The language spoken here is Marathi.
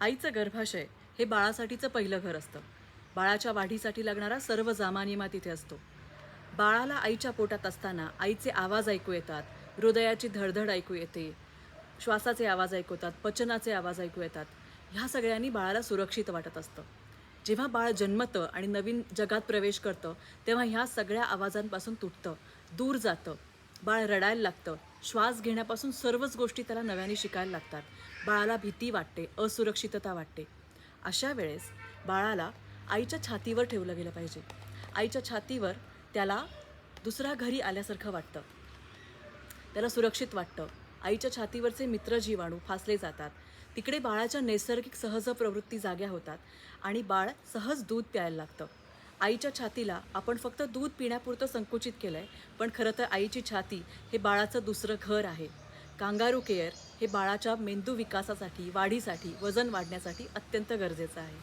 आईचं गर्भाशय हे बाळासाठीचं पहिलं घर असतं. बाळाच्या वाढीसाठी लागणारा सर्व जामानिमा तिथे असतो. बाळाला आईच्या पोटात असताना आईचे आवाज ऐकू येतात हृदयाची धडधड ऐकू येते श्वासाचे आवाज ऐकू येतात पचनाचे आवाज ऐकू येतात. ह्या सगळ्यांनी बाळाला सुरक्षित वाटत असतं. जेव्हा बाळ जन्मतं आणि नवीन जगात प्रवेश करतं तेव्हा ह्या सगळ्या आवाजांपासून तुटतं दूर जातं. बाळ रडायला लागतं. श्वास घेण्यापासून सर्वच गोष्टी त्याला नव्याने शिकायला लागतात. बाळाला भीती वाटते असुरक्षितता वाटते. अशा वेळेस बाळाला आईच्या छातीवर ठेवलं गेलं पाहिजे. आईच्या छातीवर त्याला दुसऱ्या घरी आल्यासारखं वाटतं. त्याला सुरक्षित वाटतं. आईच्या छातीवरचे मित्र जीवाणू फासले जातात. तिकडे बाळाच्या नैसर्गिक सहज प्रवृत्ती जाग्या होतात आणि बाळ सहज दूध प्यायला लागतं. आईच्या छातीला आपण फक्त दूध पिण्यापुरतं संकुचित केलं आहे पण खरं तर आईची छाती हे बाळाचं दुसरं घर आहे. कांगारू केअर हे बाळाच्या मेंदू विकासासाठी वाढीसाठी वजन वाढण्यासाठी अत्यंत गरजेचं आहे.